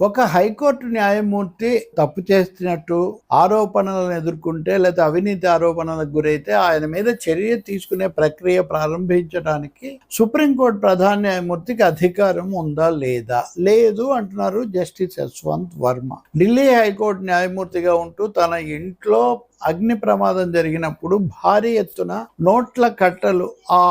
ఒక హైకోర్టు న్యాయమూర్తి తప్పు చేస్తున్నట్టు ఆరోపణలను ఎదుర్కొంటే లేదా అవినీతి ఆరోపణలకు గురైతే ఆయన మీద చర్య తీసుకునే ప్రక్రియ ప్రారంభించడానికి సుప్రీంకోర్టు ప్రధాన న్యాయమూర్తికి అధికారం ఉందా లేదా? లేదు అంటున్నారు justice Yashwant Varma. Delhi high court న్యాయమూర్తిగా ఉంటూ తన ఇంట్లో అగ్ని ప్రమాదం జరిగినప్పుడు భారీ ఎత్తున నోట్ల కట్టలు ఆ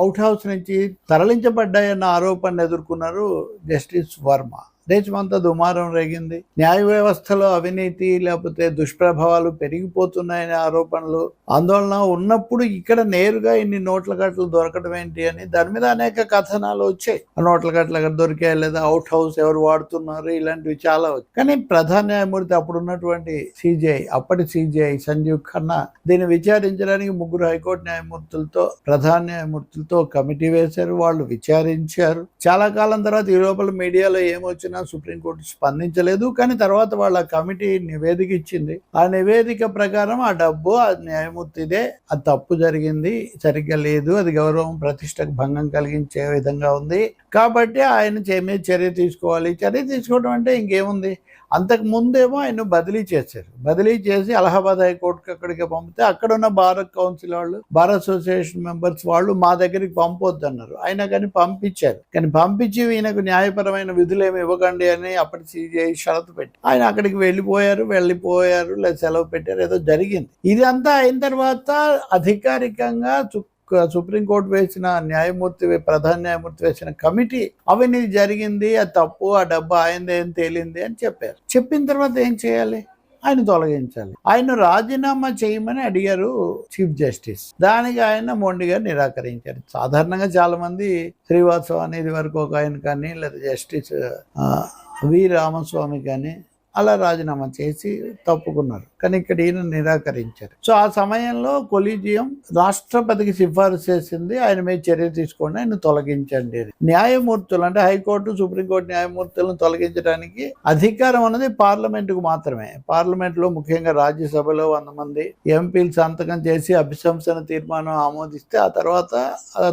అవుట్ హౌస్ నుంచి తరలించబడ్డాయన్న ఆరోపణను ఎదుర్కొన్నారు జస్టిస్ వర్మ. దేశమంతా దుమారం రేగింది. న్యాయ వ్యవస్థలో అవినీతి లేకపోతే దుష్ప్రభావాలు పెరిగిపోతున్నాయనే ఆరోపణలు ఆందోళన ఉన్నప్పుడు ఇక్కడ నేరుగా ఇన్ని నోట్ల కట్టలు దొరకడం ఏంటి అని దాని మీద అనేక కథనాలు వచ్చాయి. నోట్ల కట్టలు ఎక్కడ దొరికాయి లేదా అవుట్ హౌస్ ఎవరు వాడుతున్నారు ఇలాంటివి చాలా వచ్చాయి. కానీ ప్రధాన న్యాయమూర్తి అప్పుడు ఉన్నటువంటి సిజిఐ అప్పటి సిజిఐ సంజీవ్ ఖన్నా దీన్ని విచారించడానికి ముగ్గురు హైకోర్టు న్యాయమూర్తులతో ప్రధాన న్యాయమూర్తులతో కమిటీ వేశారు వాళ్ళు విచారించారు. చాలా కాలం తర్వాత ఈ లోపల మీడియాలో ఏమొచ్చినా సుప్రీంకోర్టు స్పందించలేదు. కానీ తర్వాత వాళ్ళ కమిటీ నివేదిక ఇచ్చింది. ఆ నివేదిక ప్రకారం ఆ డబ్బు ఆ న్యాయమూర్తిదే ఆ తప్పు జరిగింది సరిగ్గా లేదు అది గౌరవం ప్రతిష్టకు భంగం కలిగించే విధంగా ఉంది. కాబట్టి ఆయన మీద చర్య తీసుకోవాలి. చర్య తీసుకోవడం అంటే ఇంకేముంది? అంతకు ముందేమో ఆయన బదిలీ చేశారు. బదిలీ చేసి అలహాబాద్ హైకోర్టుకి అక్కడికి పంపితే అక్కడ ఉన్న బార్ కౌన్సిల్ వాళ్ళు బార్ అసోసియేషన్ మెంబర్స్ వాళ్ళు మా దగ్గరికి పంపొద్దు అన్నారు కానీ పంపించారు. కానీ పంపించి ఈయనకు న్యాయపరమైన విధులు ఏమి ఇవ్వకండి అని అప్పటి సిజిఐ షరతు పెట్టి ఆయన అక్కడికి వెళ్ళిపోయారు వెళ్ళిపోయారు లేదా సెలవు పెట్టారు ఏదో జరిగింది. ఇదంతా అయిన తర్వాత అధికారికంగా సు- సుప్రీంకోర్టు వేసిన న్యాయమూర్తి ప్రధాన న్యాయమూర్తి వేసిన కమిటీ అవినీతి జరిగింది ఆ తప్పు ఆ డబ్బు ఆయనది ఏం తేలింది అని చెప్పారు. చెప్పిన తర్వాత ఏం చేయాలి? ఆయన తొలగించాలి. ఆయన రాజీనామా చేయమని అడిగారు చీఫ్ జస్టిస్. దానికి ఆయన మొండిగా నిరాకరించారు. సాధారణంగా చాలా మంది శ్రీవాత్సవ అనేది వరకు ఒక ఆయన కానీ లేదా జస్టిస్ ఆ, వి. రామస్వామి కానీ అలా రాజీనామా చేసి తప్పుకున్నారు. కానీ ఇక్కడ ఈయన నిరాకరించారు. సో ఆ సమయంలో కొలీజియం రాష్ట్రపతికి సిఫారసు చేసింది. ఆయన మీద చర్య తీసుకోండి ఆయన తొలగించండి న్యాయమూర్తులు అంటే హైకోర్టు సుప్రీంకోర్టు న్యాయమూర్తులను తొలగించడానికి అధికారం అనేది పార్లమెంటుకు మాత్రమే. పార్లమెంట్లో ముఖ్యంగా రాజ్యసభలో వంద మంది ఎంపీలు సంతకం చేసి అభిశంసన తీర్మానం ఆమోదిస్తే ఆ తర్వాత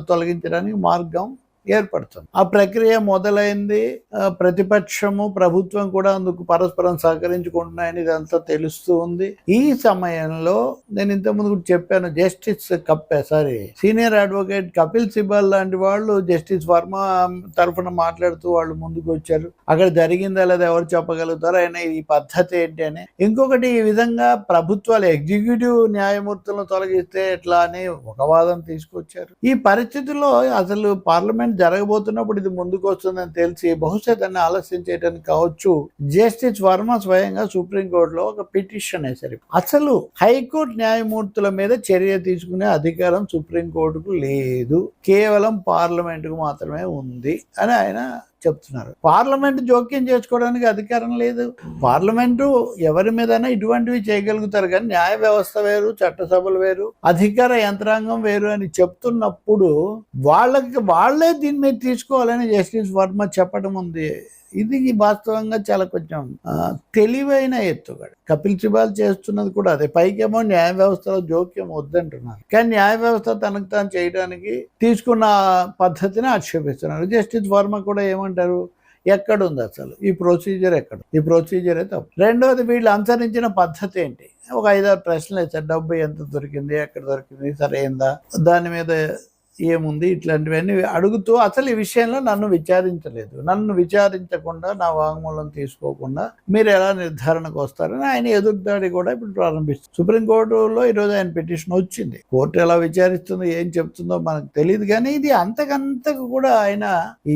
తొలగించడానికి మార్గం ఏర్పడుతుంది. ఆ ప్రక్రియ మొదలైంది. ప్రతిపక్షము ప్రభుత్వం కూడా అందుకు పరస్పరం సహకరించుకుంటున్నాయని ఇదంతా తెలుస్తూ ఉంది. ఈ సమయంలో నేను ఇంతకుముందు కూడా చెప్పాను justice కప్పే sorry senior advocate Kapil Sibal లాంటి వాళ్ళు జస్టిస్ వర్మ తరఫున మాట్లాడుతూ వాళ్ళు ముందుకు వచ్చారు. అక్కడ జరిగిందా లేదా ఎవరు చెప్పగలుగుతారు ఆయన ఈ పద్ధతి ఏంటి అని. ఇంకొకటి ఈ విధంగా ప్రభుత్వాలు ఎగ్జిక్యూటివ్ న్యాయమూర్తులను తొలగిస్తే ఎట్లా అని ఒక వాదం తీసుకొచ్చారు. ఈ పరిస్థితుల్లో అసలు పార్లమెంట్ జరగబోతున్నప్పుడు ఇది ముందుకు వస్తుందని తెలిసి బహుశా దాన్ని ఆలస్యం చేయడానికి కావచ్చు. జస్టిస్ వర్మ స్వయంగా సుప్రీంకోర్టులో ఒక పిటిషన్ వేశారు. అసలు హైకోర్టు న్యాయమూర్తుల మీద చర్య తీసుకునే అధికారం సుప్రీంకోర్టుకు లేదు. కేవలం పార్లమెంటుకు మాత్రమే ఉంది అని ఆయన చెప్తున్నారు. పార్లమెంట్ జోక్యం చేసుకోవడానికి అధికారం లేదు. పార్లమెంటు ఎవరి మీదైనా ఇటువంటివి చేయగలుగుతారు కానీ న్యాయ వ్యవస్థ వేరు చట్టసభలు వేరు అధికార యంత్రాంగం వేరు అని చెప్తున్నప్పుడు వాళ్ళకి వాళ్ళే దీని మీద తీసుకోవాలని జస్టిస్ వర్మ చెప్పడం ఉంది. ఇది వాస్తవంగా చాలా కొంచెం తెలివైన ఎత్తుగడ. కపిల్ సిబాల్ చేస్తున్నది కూడా అదే. పైకేమో న్యాయ వ్యవస్థలో జోక్యం వద్దంటున్నారు. కానీ న్యాయ వ్యవస్థ తనకు తాను చేయడానికి తీసుకున్న పద్ధతిని ఆక్షేపిస్తున్నారు. జస్టిస్ వర్మ కూడా ఏమంటారు? ఎక్కడుంది అసలు? ఈ ప్రొసీజర్ ఎక్కడ? ఈ ప్రొసీజరే తప్పు. రెండవది వీళ్ళు అనుసరించిన పద్ధతి ఏంటి? ఒక ఐదారు ప్రశ్నలు వేస్తారు డబ్బు ఎంత దొరికింది? ఎక్కడ దొరికింది? సరైందా దాని మీద ఏముంది ఇట్లాంటివన్నీ అడుగుతూ అసలు ఈ విషయంలో నన్ను విచారించలేదు. నన్ను విచారించకుండా నా వాంగ్మూలం తీసుకోకుండా మీరు ఎలా నిర్ధారణకు వస్తారని ఆయన ఎదురుదాడి కూడా ఇప్పుడు ప్రారంభిస్తుంది సుప్రీంకోర్టులో ఈరోజు ఆయన పిటిషన్ వచ్చింది. కోర్టు ఎలా విచారిస్తుందో ఏం చెప్తుందో మనకు తెలియదు కానీ ఇది అంతకంతకు కూడా ఆయన ఈ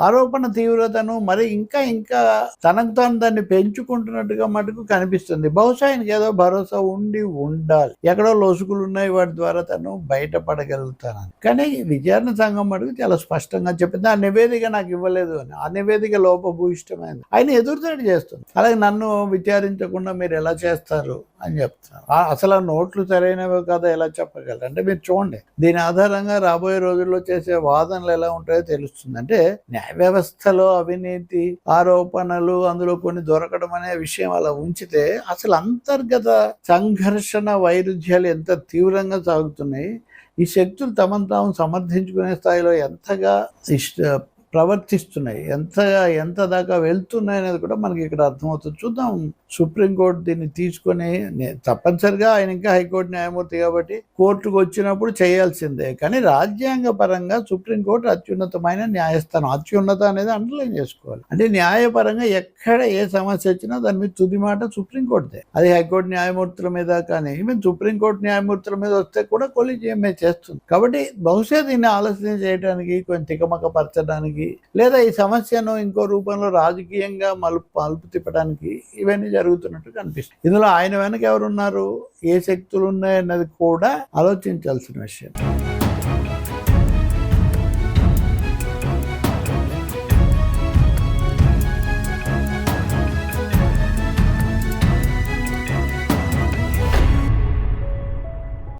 ఆరోపణ తీవ్రతను మరి ఇంకా ఇంకా తనకు తాను దాన్ని పెంచుకుంటున్నట్టుగా మటుకు కనిపిస్తుంది. బహుశా ఆయనకి ఏదో భరోసా ఉండి ఉండాలి. ఎక్కడో లోసుకులు ఉన్నాయి వాటి ద్వారా తను బయటపడగలుగుతానని. కానీ విచారణ సంఘం మటుకు చాలా స్పష్టంగా చెప్పింది. ఆ నివేదిక నాకు ఇవ్వలేదు అని. ఆ నివేదిక లోపభూయిష్టమైంది. ఆయన ఎదురుదాడి చేస్తుంది అలాగే నన్ను విచారించకుండా మీరు ఎలా చేస్తారు అని చెప్తున్నారు. అసలు ఆ నోట్లు సరైనవి కదా ఎలా చెప్పగలరు? అంటే మీరు చూడండి. దీని ఆధారంగా రాబోయే రోజుల్లో చేసే వాదనలు ఎలా ఉంటాయో తెలుస్తుంది. అంటే న్యాయ వ్యవస్థలో అవినీతి ఆరోపణలు అందులో కొన్ని దొరకడం అనే విషయం అలా ఉంచితే అసలు అంతర్గత సంఘర్షణ వైరుధ్యాలు ఎంత తీవ్రంగా సాగుతున్నాయి? ఈ శక్తులు తమను తాము సమర్థించుకునే స్థాయిలో ఎంతగా ఇష్ట ప్రవర్తిస్తున్నాయి. ఎంత ఎంత దాకా వెళ్తున్నాయి అనేది కూడా మనకి ఇక్కడ అర్థమవుతుంది. చూద్దాం. సుప్రీంకోర్టు దీన్ని తీసుకొని తప్పనిసరిగా ఆయన ఇంకా హైకోర్టు న్యాయమూర్తి కాబట్టి కోర్టుకు వచ్చినప్పుడు చేయాల్సిందే. కానీ రాజ్యాంగ పరంగా సుప్రీంకోర్టు అత్యున్నతమైన న్యాయస్థానం. అత్యున్నత అనేది అండర్లైన్ చేసుకోవాలి. అంటే న్యాయపరంగా ఎక్కడ ఏ సమస్య వచ్చినా దాని మీద తుది మాట సుప్రీంకోర్టుదే అది హైకోర్టు న్యాయమూర్తుల మీద కానీ ఈవెన్ సుప్రీంకోర్టు న్యాయమూర్తుల మీద వస్తే కూడా కొలిజియమే చేస్తుంది. కాబట్టి బహుశా దీన్ని ఆలోచన చేయడానికి కొంచెం తికమక పరచడానికి లేదా ఈ సమస్యను ఇంకో రూపంలో రాజకీయంగా మలుపు మలుపు తిప్పడానికి ఇవన్నీ జరుగుతున్నట్టు కనిపిస్తుంది. ఇందులో ఆయన వెనక ఎవరున్నారు? ఏ శక్తులు ఉన్నాయన్నది కూడా ఆలోచించాల్సిన విషయం.